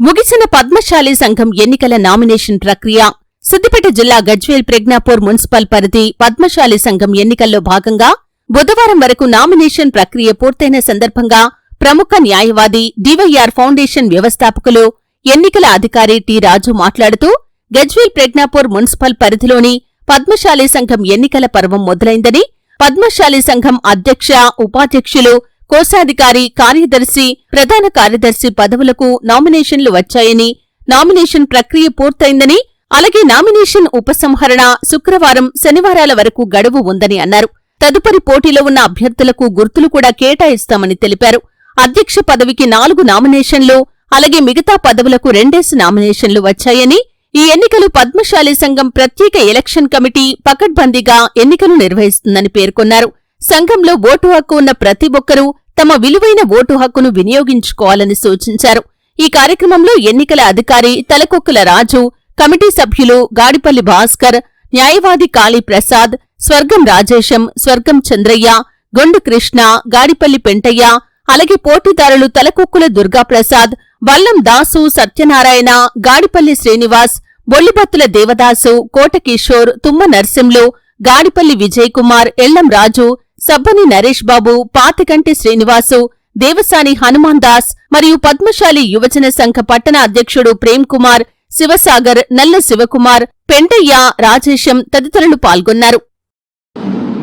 ముగిసిన పద్మశాలి సంఘం ఎన్నికల నామినేషన్ ప్రక్రియ. సిద్దిపేట జిల్లా గజ్వేల్ ప్రజ్ఞాపూర్ మున్సిపల్ పరిధి పద్మశాలి సంఘం ఎన్నికల్లో భాగంగా బుధవారం వరకు నామినేషన్ ప్రక్రియ పూర్తయిన సందర్భంగా ప్రముఖ న్యాయవాది డివైఆర్ ఫౌండేషన్ వ్యవస్థాపకులు ఎన్నికల అధికారి టి రాజు మాట్లాడుతూ గజ్వేల్ ప్రజ్ఞాపూర్ మున్సిపల్ పరిధిలోని పద్మశాలి సంఘం ఎన్నికల పర్వం మొదలైందని పద్మశాలి సంఘం అధ్యక్ష ఉపాధ్యక్షులు కోశాధికారి కార్యదర్శి ప్రధాన కార్యదర్శి పదవులకు నామినేషన్లు వచ్చాయని నామినేషన్ ప్రక్రియ పూర్తయిందని అలాగే నామినేషన్ ఉపసంహరణ శుక్రవారం శనివారాల వరకు గడువు ఉందని అన్నారు. తదుపరి పోటీలో ఉన్న అభ్యర్థులకు గుర్తులు కూడా కేటాయిస్తామని తెలిపారు. అధ్యక్ష పదవికి నాలుగు నామినేషన్లు అలాగే మిగతా పదవులకు రెండేసి నామినేషన్లు వచ్చాయని ఈ ఎన్నికలు పద్మశాలి సంఘం ప్రత్యేక ఎలక్షన్ కమిటీ పకడ్బందీగా ఎన్నికలు నిర్వహిస్తుందని పేర్కొన్నారు. సంఘంలో ఓటు హక్కు ఉన్న ప్రతి ఒక్కరూ తమ విలువైన ఓటు హక్కును వినియోగించుకోవాలని సూచించారు. ఈ కార్యక్రమంలో ఎన్నికల అధికారి తలకొక్కుల రాజు కమిటీ సభ్యులు గాడిపల్లి భాస్కర్ న్యాయవాది కాళీ ప్రసాద్ స్వర్గం రాజేశం స్వర్గం చంద్రయ్య గొండు కృష్ణ గాడిపల్లి పెంటయ్య అలాగే పోటీదారులు తలకొక్కుల దుర్గాప్రసాద్ వల్లం దాసు సత్యనారాయణ గాడిపల్లి శ్రీనివాస్ బొల్లిబత్తుల దేవదాసు కోటకిషోర్ తుమ్మ నర్సింలు గాడిపల్లి విజయ్ కుమార్ ఎల్లం రాజు సబ్బని నరేష్ బాబు పాతికంటి శ్రీనివాసు దేవసాని హనుమాన్ దాస్ మరియు పద్మశాలి యువజన సంఘ పట్టణ అధ్యక్షుడు ప్రేమ్ కుమార్ శివసాగర్ నల్ల శివకుమార్ పెంటయ్య రాజేశం తదితరులు పాల్గొన్నారు.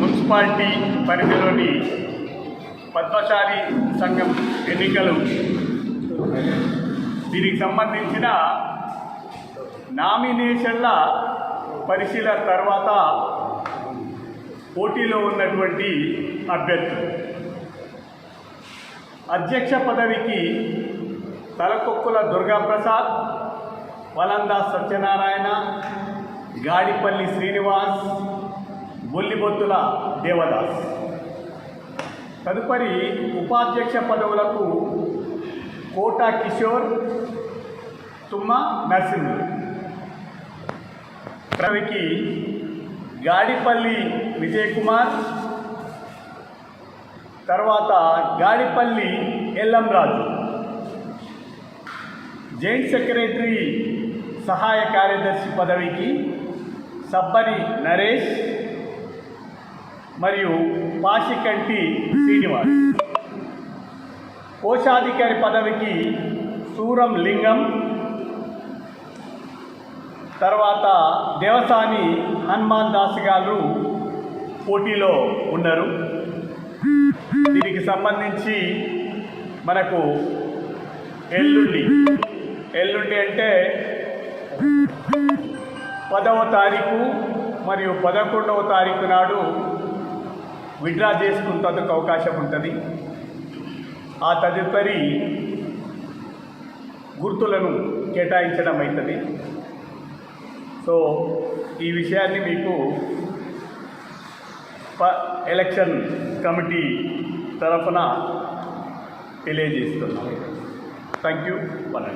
మున్సిపాలిటీ పరిధిలోని పద్మశాలి సంఘం ఎన్నికలు. దీనికి సంబంధించిన నామినేషన్ల పరిశీలన తర్వాత పోటీలో ఉన్నటువంటి అభ్యర్థులు. అధ్యక్ష పదవికి తలకొక్కుల దుర్గాప్రసాద్ వలందా సత్యనారాయణ గాడిపల్లి శ్రీనివాస్ బొల్లిబొత్తుల దేవదాస్. తదుపరి ఉపాధ్యక్ష పదవులకు కోట కిషోర్ తుమ్మ నరసింహులు రవికి గాడిపల్లి విజయ్ కుమార్ తర్వాత Gadipalli LM Raju. Joint secretary సహాయ కార్యదర్శి పదవికి సబ్బని నరేష్ మరియు పాషికంటి శ్రీనివాస్. కోశాధికారి పదవికి సూరం లింగం తర్వాత దేవసాని హనుమాన్ దాస్ గారు పోటీలో ఉన్నారు. దీనికి సంబంధించి మనకు ఎల్లుండి ఎల్లుండి అంటే పదవ తారీఖు మరియు పదకొండవ తారీఖు నాడు విడ్రా చేసుకుంటందుకు అవకాశం ఉంటుంది. ఆ తదుపరి గుర్తులను కేటాయించడం అవుతుంది సో ఈ విషయాన్ని మీకు ఎలక్షన్ కమిటీ తరఫున తెలియజేస్తున్నాం. Thank you one